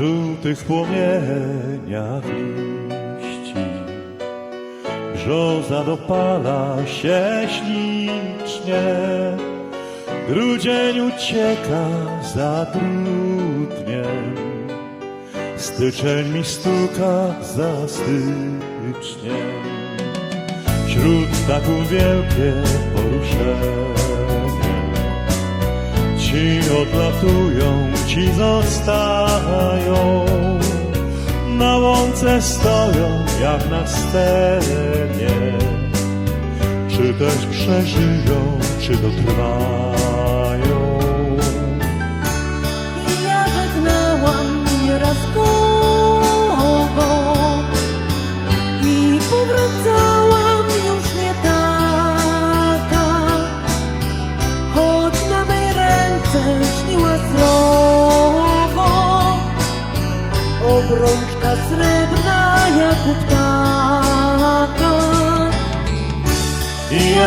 żółtych płomieniach liści. Brzoza dopala się ślicznie, grudzień ucieka za trudniem. Styczeń mi stuka za styczniem. Wśród taków wielkie poruszenie. Ci odlatują, ci zostają. Na łące stoją jak na scenie. Czy też przeżyją, czy dotrwają.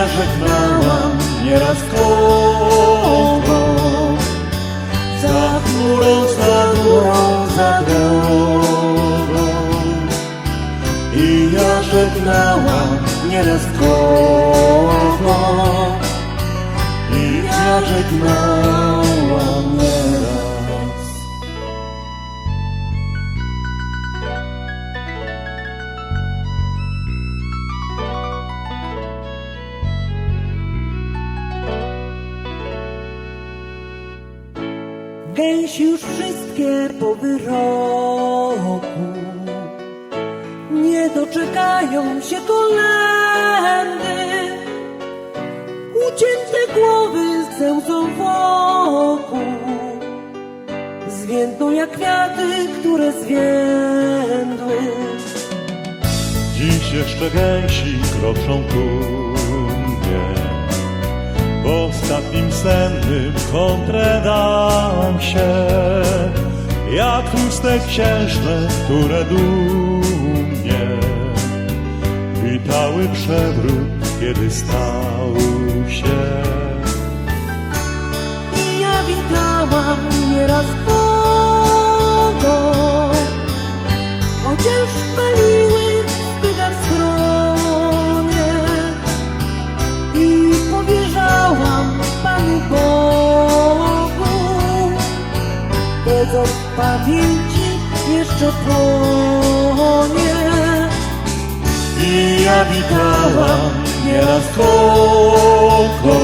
Ja żegnałam nieraz kogo Za chmurą, za górą, za drogą I ja żegnałam nieraz kogo I ja żegnałam Gęsi już wszystkie po wyroku. Nie doczekają się kolendy. Ucięte głowy zełzą wokół Zwiędną jak kwiaty, które zwiędły. Dziś jeszcze gęsi kroczą mnie W ostatnim sennym kontredansie Jak tłuste księżne, które dumnie Witały przewrót, kiedy stał się. I ja witałam co w pamięci jeszcze płonie. I ja witałam nieraz kogo.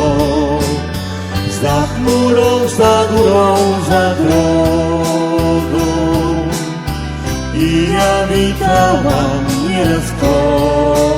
Za chmurą, za górą, za drogą. I ja witałam nieraz kogo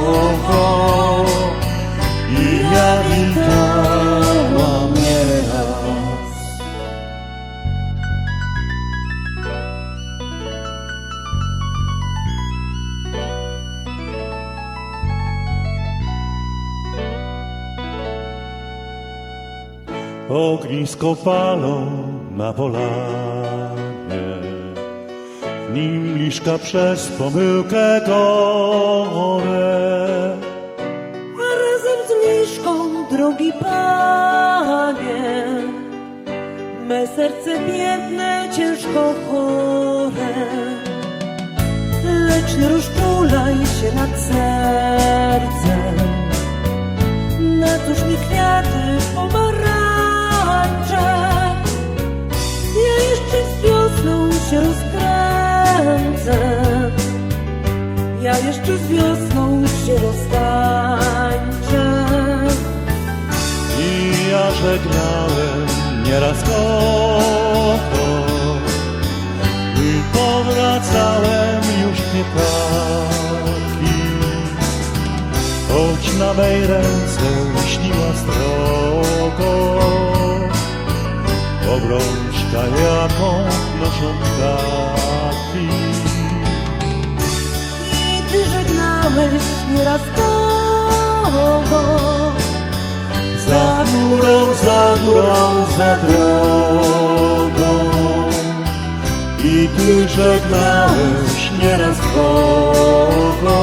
Ognisko palą na polanie W nim liszka przez pomyłkę gore A razem z liszką, drogi panie Me serce biedne, ciężko chore. Lecz nie rozczulaj się nad sercem. Na cóż mi kwiaty pomarańcze ja jeszcze z wiosną się roztańczę. I ja żegnałem nieraz kogo też nieraz koło Za górą, za górą, za drogą. I ty żegnałeś nieraz kogo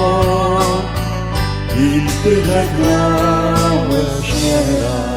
I ty żegnałeś nieraz